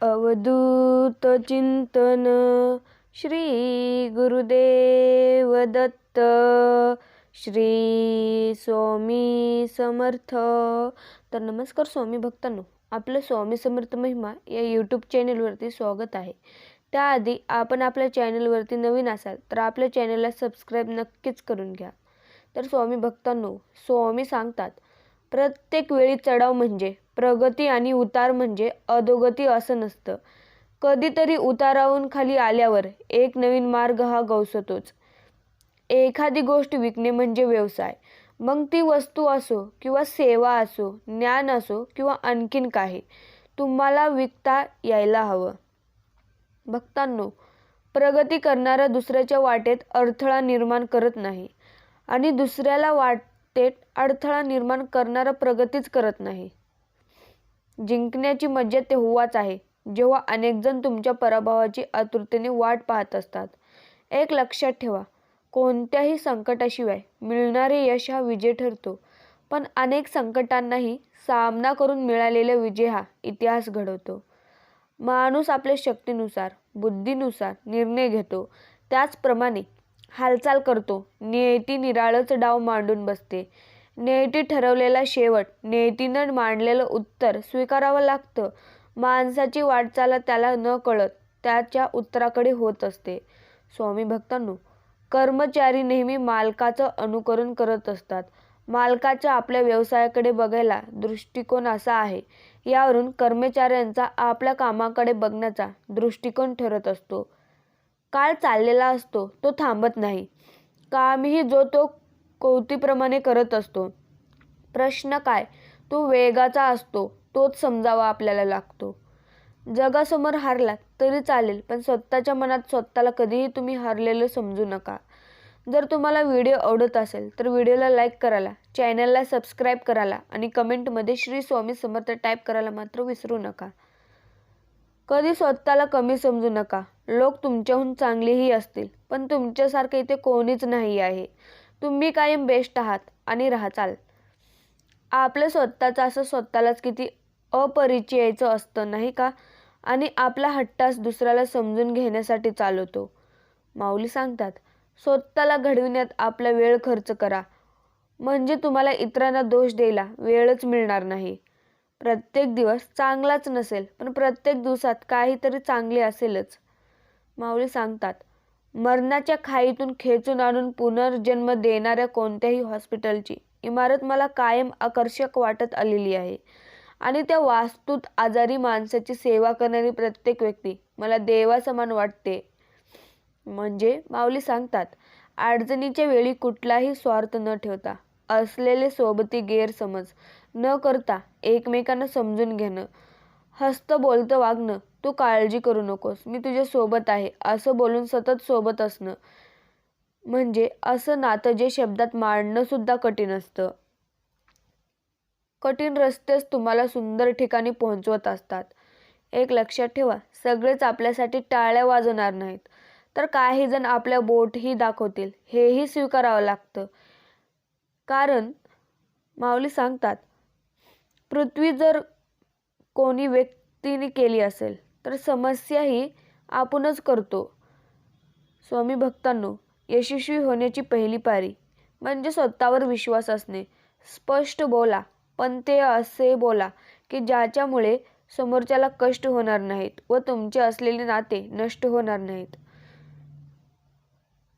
अवधूत चिंतन श्री गुरुदेव दत्त श्री स्वामी समर्थ. तर नमस्कार स्वामी भक्तांनो आपलं स्वामी समर्थ महिमा या यूट्यूब चॅनलवरती स्वागत आहे. त्याआधी आपण आपल्या चॅनलवरती नवीन असाल तर आपल्या चॅनलला सबस्क्राईब नक्कीच करून घ्या. तर स्वामी भक्तांनो स्वामी सांगतात प्रत्येक वेळी चढाव म्हणजे प्रगती आणि उतार म्हणजे अधोगती असं नसतं. कधीतरी उताराहून खाली आल्यावर एक नवीन मार्ग हा गवसतोच. एखादी गोष्ट विकणे म्हणजे व्यवसाय. मग ती वस्तू असो किंवा सेवा असो ज्ञान असो किंवा आणखीन काही तुम्हाला विकता यायला हवं. भक्तांनो प्रगती करणारा दुसऱ्याच्या वाटेत अडथळा निर्माण करत नाही आणि दुसऱ्याला वाट वाटेत अडथळा निर्माण करणारा प्रगतीच करत नाही. जिंकण्याची मज्जा तेव्हाच आहे. जेव्हा अनेकजण तुमच्या पराभवाची आतुरतेने वाट पाहत असतात. एक लक्षात ठेवा कोणत्याही संकटाशिवाय मिळणारे यश हा विजय ठरतो. पण अनेक संकटांनाही सामना करून मिळालेला विजय हा इतिहास घडवतो. माणूस आपल्या शक्तीनुसार बुद्धीनुसार निर्णय घेतो. त्याचप्रमाणे हालचाल करतो. नियती निराळच डाव मांडून बसते. नियती ठरवलेला शेवट नियतीनं मांडलेलं उत्तर स्वीकारावं लागतं. माणसाची वाटचाल त्याला न कळत त्याच्या उत्तराकडे होत असते. स्वामी भक्तांनो कर्मचारी नेहमी मालकाचं अनुकरण करत असतात. मालकाच्या आपल्या व्यवसायाकडे बघायला दृष्टिकोन असा आहे. यावरून कर्मचाऱ्यांचा आपल्या कामाकडे बघण्याचा दृष्टिकोन ठरत असतो. काळ चाललेला असतो तो थांबत नाही. कामही जो तो कवतीप्रमाणे करत असतो. प्रश्न काय? तो वेगाचा असतो तोच समजावा आपल्याला लागतो. जगासमोर हारला तरी चालेल पण स्वतःच्या मनात स्वतःला कधीही तुम्ही हारलेलं समजू नका. जर तुम्हाला व्हिडिओ आवडत असेल तर व्हिडिओला लाईक करायला चॅनलला सबस्क्राईब करायला आणि कमेंटमध्ये श्री स्वामी समर्थ टाईप करायला मात्र विसरू नका. कधी स्वतःला कमी समजू नका. लोक तुमच्याहून चांगलेही असतील पण तुमच्यासारखं इथे कोणीच नाही आहे. तुम्ही कायम बेस्ट आहात आणि राहचाल आपलं स्वतःचं असं स्वतःलाच किती अपरिचयाचं असतं नाही का? आणि आपला हट्टास दुसऱ्याला समजून घेण्यासाठी चालवतो. माऊली सांगतात स्वतःला घडविण्यात आपला वेळ खर्च करा. म्हणजे तुम्हाला इतरांना दोष द्यायला वेळच मिळणार नाही. प्रत्येक दिवस चांगलाच नसेल पण प्रत्येक दिवसात काहीतरी चांगले असेलच. माऊली सांगतात मरणाच्या खाईतून खेचून आणून पुनर्जन्म देणाऱ्या कोणत्याही हॉस्पिटलची इमारत मला कायम आकर्षक वाटत आलेली आहे. आणि त्या वास्तूत आजारी माणसाची सेवा करणारी प्रत्येक व्यक्ती मला देवासमान वाटते. म्हणजे माऊली सांगतात अडचणीच्या वेळी कुठलाही स्वार्थ न ठेवता असलेले सोबती गैरसमज न करता एकमेकांना समजून घेणं हस्त बोलतं वागणं तू काळजी करू नकोस. मी तुझ्या सोबत आहे. असं बोलून सतत सोबत असणं म्हणजे असं नातं जे शब्दात मांडणं सुद्धा कठीण असतं. कठीण रस्तेच तुम्हाला सुंदर ठिकाणी पोहोचवत असतात. एक लक्षात ठेवा सगळेच आपल्यासाठी टाळ्या वाजवणार नाहीत. तर काही जण आपल्या बोटही दाखवतील. हेही स्वीकारावं लागतं. कारण माऊली सांगतात पृथ्वी जर कोणी व्यक्तीने केली असेल तर समस्या ही आपणच करतो. स्वामी भक्तांनो यशस्वी होण्याची पहिली पारी म्हणजे स्वतःवर विश्वास असणे. स्पष्ट बोला पण ते असे बोला की ज्याच्यामुळे समोरच्याला कष्ट होणार नाहीत व तुमचे असलेले नाते नष्ट होणार नाहीत.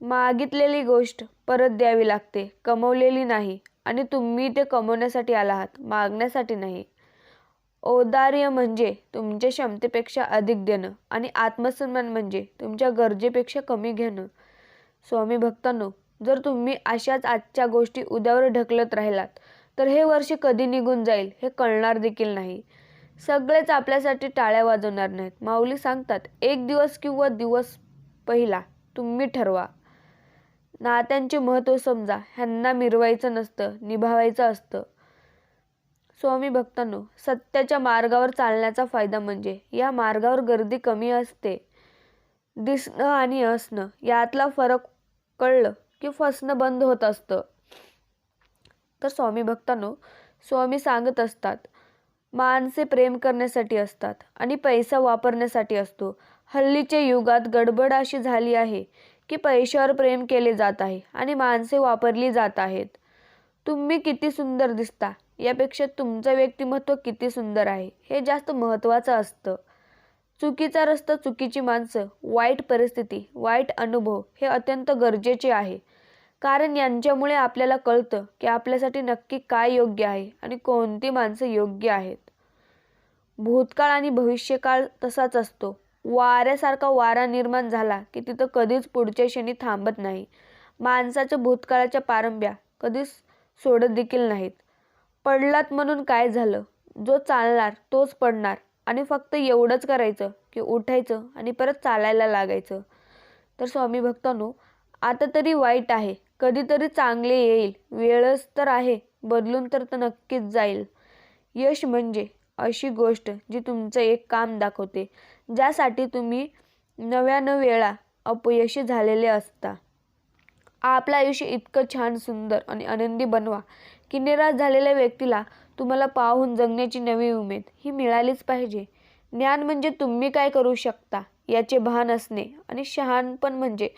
मागितलेली गोष्ट परत द्यावी लागते कमवलेली नाही आणि तुम्ही ते कमवण्यासाठी आला आहात मागण्यासाठी नाही. औदार्य म्हणजे तुमच्या क्षमतेपेक्षा अधिक देणं आणि आत्मसन्मान म्हणजे तुमच्या गरजेपेक्षा कमी घेणं. स्वामी भक्तांनो जर तुम्ही अशाच आजच्या गोष्टी उद्यावर ढकलत राहिलात तर हे वर्ष कधी निघून जाईल हे कळणार देखील नाही. सगळेच आपल्यासाठी टाळ्या वाजवणार नाहीत. माऊली सांगतात एक दिवस किंवा दिवस पहिला तुम्ही ठरवा. नात्यांचे महत्त्व समजा ह्यांना मिरवायचं नसतं निभावायचं असतं. स्वामी भक्तांनो सत्याच्या मार्गावर चालण्याचा फायदा म्हणजे या मार्गावर गर्दी कमी असते. दिसणं आणि असणं यातला फरक कळलं की फसणं बंद होत असतं. तर स्वामी भक्तांनो स्वामी सांगत असतात माणसे प्रेम करण्यासाठी असतात आणि पैसा वापरण्यासाठी असतो. हल्लीच्या युगात गडबड अशी झाली आहे की पैशावर प्रेम केले जात आहे आणि माणसे वापरली जात आहेत. तुम्ही किती सुंदर दिसता. यापेक्षा तुमचं व्यक्तिमत्व किती सुंदर आहे हे जास्त महत्त्वाचं असतं. चुकीचा रस्ता चुकीची माणसं वाईट परिस्थिती वाईट अनुभव हे अत्यंत गरजेचे आहे. कारण यांच्यामुळे आपल्याला कळतं की आपल्यासाठी नक्की काय योग्य आहे आणि कोणती माणसं योग्य आहेत. भूतकाळ आणि भविष्यकाळ तसाच असतो. वाऱ्यासारखा वारा निर्माण झाला की तिथं कधीच पुढच्या क्षणी थांबत नाही. माणसाच्या भूतकाळाच्या पारंब्या कधीच सोडत देखील नाहीत. पडलात म्हणून काय झालं? जो चालणार तोच पडणार. आणि फक्त एवढंच करायचं की उठायचं आणि परत चालायला लागायचं. तर स्वामी भक्तांनो आता तरी वाईट आहे. कधीतरी चांगले येईल. वेळच तर आहे. बदलून तर तर नक्कीच जाईल. यश म्हणजे अशी गोष्ट जी तुमचं एक काम दाखवते. ज्यासाठी तुम्ही नव्यानं वेळा अपयशी झालेले असता. आपलं आयुष्य इतकं छान सुंदर आणि आनंदी बनवा. की निराश झालेल्या व्यक्तीला तुम्हाला पाहून जगण्याची नवी उमेद ही मिळालीच पाहिजे. ज्ञान म्हणजे तुम्ही काय करू शकता याचे भान असणे आणि शहाणपण म्हणजे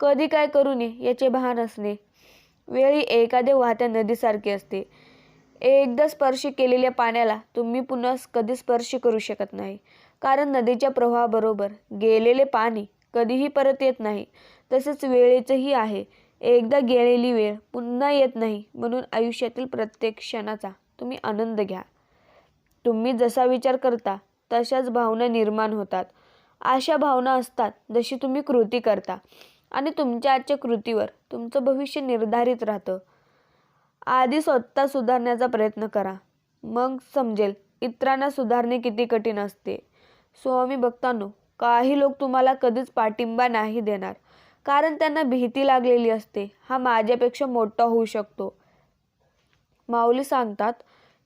कधी काय करू नये याचे भान असणे. वेळी एखाद्या वाहत्या नदीसारखी असते. एकदा स्पर्श केलेल्या पाण्याला तुम्ही पुन्हा कधी स्पर्श करू शकत नाही. कारण नदीच्या प्रवाहाबरोबर गेलेले पाणी कधीही परत येत नाही. तसेच वेळेचंही आहे. एकदा गेलेली वेळ पुन्हा येत नाही म्हणून आयुष्यातील प्रत्येक क्षणाचा तुम्ही आनंद घ्या. तुम्ही जसा विचार करता तशाच भावना निर्माण होतात. अशा भावना असतात जशी तुम्ही कृती करता आणि तुमच्या आजच्या कृतीवर तुमचं भविष्य निर्धारित राहतं. आधी स्वतः सुधारण्याचा प्रयत्न करा. मग समजेल इतरांना सुधारणे किती कठीण असते. स्वामी भक्तांनो काही लोक तुम्हाला कधीच पाठिंबा नाही देणार. कारण त्यांना भीती लागलेली असते. हा माझ्यापेक्षा मोठा होऊ शकतो. माऊली सांगतात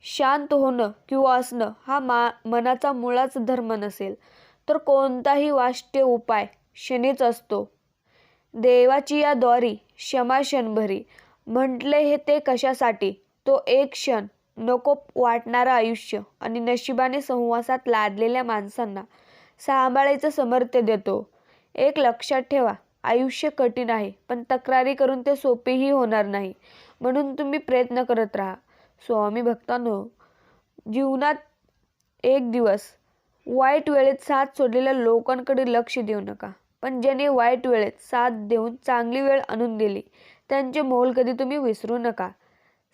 शांत होणं किंवा असणं हा मा मनाचा मुळाच धर्म नसेल तर कोणताही वाष्ट्य उपाय शनीच असतो. देवाची या द्वारी क्षमा क्षणभरी म्हटले हे ते कशासाठी? तो एक क्षण नको वाटणारं आयुष्य आणि नशिबाने संवासात लादलेल्या माणसांना सांभाळायचं समर्थ्य देतो. एक लक्षात ठेवा आयुष्य कठीण आहे पण तक्रारी करून ते सोपेही होणार नाही. म्हणून तुम्ही प्रयत्न करत राहा. स्वामी भक्तांनो जीवनात एक दिवस वाईट वेळेत साथ सोडलेल्या लोकांकडे लक्ष देऊ नका. पण ज्याने वाईट वेळेत साथ देऊन चांगली वेळ आणून दिली त्यांचे मोल कधी तुम्ही विसरू नका.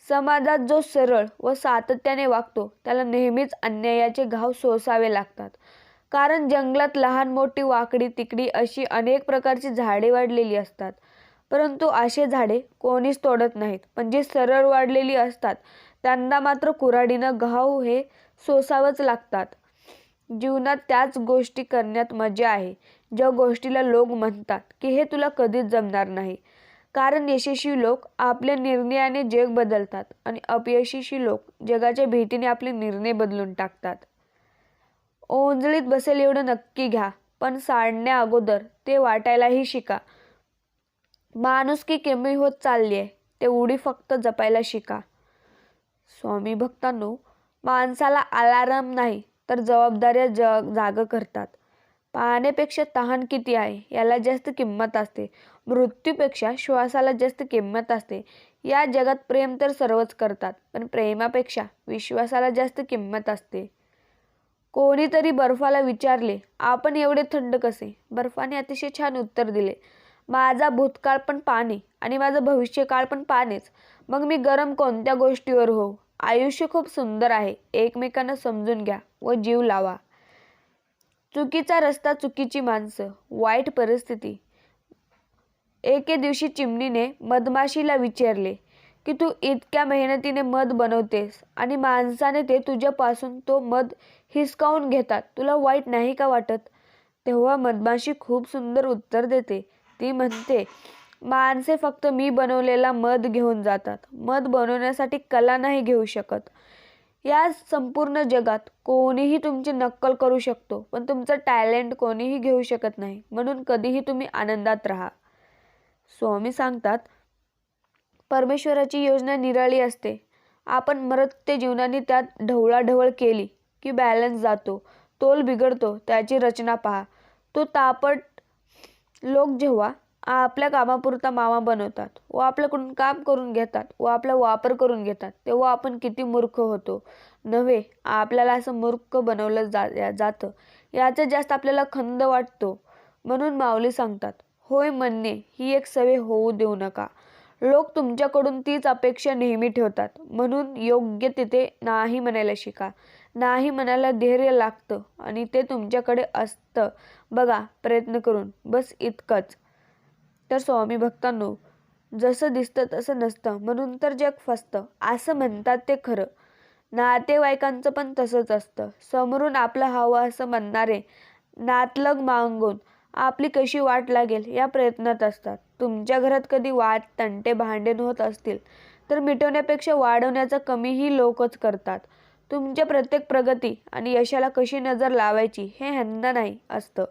समाजात जो सरळ व सातत्याने वागतो त्याला नेहमीच अन्यायाचे घाव सोसावे लागतात. कारण जंगलात लहान मोठी वाकडी तिकडी अशी अनेक प्रकारची झाडे वाढलेली असतात. परंतु असे झाडे कोणीच तोडत नाहीत. पण जी सरळ वाढलेली असतात त्यांना मात्र कुऱ्हाडीनं घाव हे सोसावंच लागतात. जीवनात त्याच गोष्टी करण्यात मजा आहे. ज्या गोष्टीला लोक म्हणतात की हे तुला कधीच जमणार नाही. कारण यशस्वी लोक आपल्या निर्णयाने जग बदलतात आणि अपयशस्वी लोक जगाच्या भीतीने आपले निर्णय बदलून टाकतात. ओंजळीत बसेल एवढं नक्की घ्या पण सांडण्या अगोदर ते वाटायलाही शिका. माणुसकी कमी होत चालली आहे तेवढी फक्त जपायला शिका. स्वामी भक्तांनो माणसाला अलाराम नाही तर जबाबदाऱ्या जग जाग करतात. पाण्यापेक्षा तहान किती आहे याला जास्त किंमत असते. मृत्यूपेक्षा श्वासाला जास्त किंमत असते. या जगात प्रेम तर सर्वच करतात पण प्रेमापेक्षा विश्वासाला जास्त किंमत असते. कोणीतरी बर्फाला विचारले आपण एवढे थंड कसे? बर्फाने अतिशय छान उत्तर दिले माझा भूतकाळ पण पाने आणि माझं भविष्यकाळ पण पाणीच. मग मी गरम कोणत्या गोष्टीवर हो? आयुष्य खूप सुंदर आहे. एकमेकांना समजून घ्या व जीव लावा. चुकीचा रस्ता चुकीची माणसं. वाईट परिस्थिती. एके दिवशी चिमणीने मधमाशीला विचारले की तू इतक्या मेहनतीने मध बनवतेस आणि माणसाने ते तुझ्यापासून तो मध हिसकावून घेतात. तुला वाईट नाही का वाटत? तेव्हा मधमाशी खूप सुंदर उत्तर देते. ती म्हणते माणसे फक्त मी बनवलेला मध घेऊन जातात. मध बनवण्यासाठी कला नाही घेऊ शकत. या संपूर्ण जगात कोणीही तुमची नक्कल करू शकतो पण तुमचं टॅलेंट कोणीही घेऊ शकत नाही. म्हणून कधीही तुम्ही आनंदात राहा. स्वामी सांगतात परमेश्वराची योजना निराळी असते. आपण मरत्य जीवनाने त्यात ढवळाढवळ केली की बॅलन्स जातो तोल बिघडतो त्याची रचना पहा. तो तापट लोक जेव्हा आपल्या कामापुरता मामा बनवतात व आपल्याकडून काम करून घेतात व आपला वापर करून घेतात तेव्हा आपण किती मूर्ख होतो. नव्हे आपल्याला असं मूर्ख बनवलं जा जातं. याचा जास्त आपल्याला खंद वाटतो म्हणून माऊली सांगतात होय म्हणणे ही एक सवय होऊ देऊ नका. लोक तुमच्याकडून तीच अपेक्षा नेहमी ठेवतात. म्हणून योग्य तिथे नाही म्हणायला शिका. नाही म्हणायला धैर्य लागतं आणि ते तुमच्याकडे असतं. बघा प्रयत्न करून. बस इतकंच. तर स्वामी भक्तांनो जसं दिसतं तसं नसतं. म्हणून तर जग फसतं. असं म्हणतात ते खरं. नातेवाईकांचं पण तसंच असतं. समोरून आपलं हवं असं म्हणणारे नातलग मागून आपली कशी वाट लागेल या प्रयत्नात असतात. तुमच्या घरात कधी वाद तंटे भांडण होत असतील तर मिटवण्यापेक्षा वाढवण्याचं कमीही लोकच करतात. तुमच्या प्रत्येक प्रगती आणि यशाला कशी नजर लावायची हे ह्यांना नाही असतं.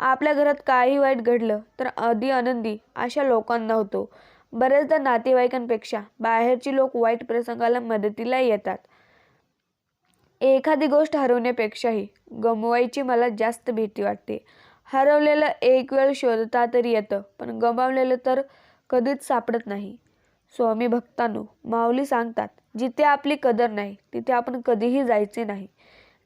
आपल्या घरात काही वाईट घडलं तर अधी आनंदी अशा लोकांना होतो. बरेचदा नातेवाईकांपेक्षा बाहेरची लोक वाईट प्रसंगाला मदतीला येतात. एखादी गोष्ट हरवण्यापेक्षाही गमवायची मला जास्त भीती वाटते. हरवलेलं एक वेळ शोधता तरी येतं पण गमावलेलं तर कधीच सापडत नाही. स्वामी भक्तांनो माऊली सांगतात जिथे आपली कदर नाही तिथे आपण कधीही जायचे नाही.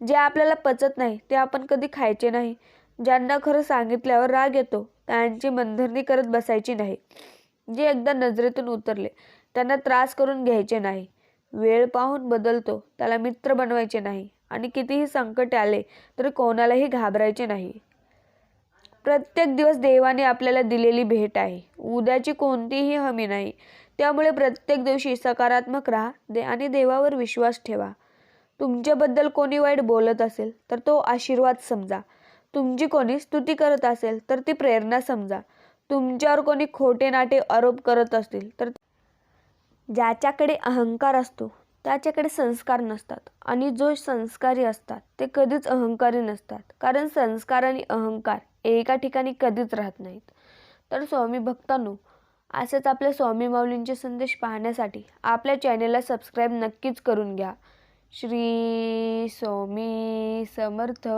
जे आपल्याला पचत नाही ते आपण कधी खायचे नाही. ज्यांना खरं सांगितल्यावर राग येतो त्यांची मनधरणी करत बसायची नाही. जे एकदा नजरेतून उतरले त्यांना त्रास करून घ्यायचे नाही. वेळ पाहून बदलतो त्याला मित्र बनवायचे नाही. आणि कितीही संकट आले तरी कोणालाही घाबरायचे नाही. प्रत्येक दिवस देवाने आपल्याला दिलेली भेट आहे. उद्याची कोणतीही हमी नाही. त्यामुळे प्रत्येक दिवशी सकारात्मक राहा दे आणि देवावर विश्वास ठेवा. तुमच्याबद्दल कोणी वाईट बोलत असेल तर तो आशीर्वाद समजा. तुमची कोणी स्तुती करत असेल तर ती प्रेरणा समजा. तुमच्यावर कोणी खोटे नाटे आरोप करत असतील तर ज्याच्याकडे अहंकार असतो त्याच्याकडे संस्कार नसतात. आणि जो संस्कारी असतात ते कधीच अहंकारी नसतात. कारण संस्कार आणि अहंकार एका ठिकाणी कधीच राहत नाहीत. तर स्वामी भक्तांनो असेच आपल्या स्वामी माऊलींचे संदेश पाहण्यासाठी आपल्या चॅनेलला सबस्क्राईब नक्कीच करून घ्या. श्री स्वामी समर्थ.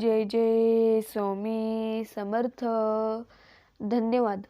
जय जय स्वामी समर्थ. धन्यवाद.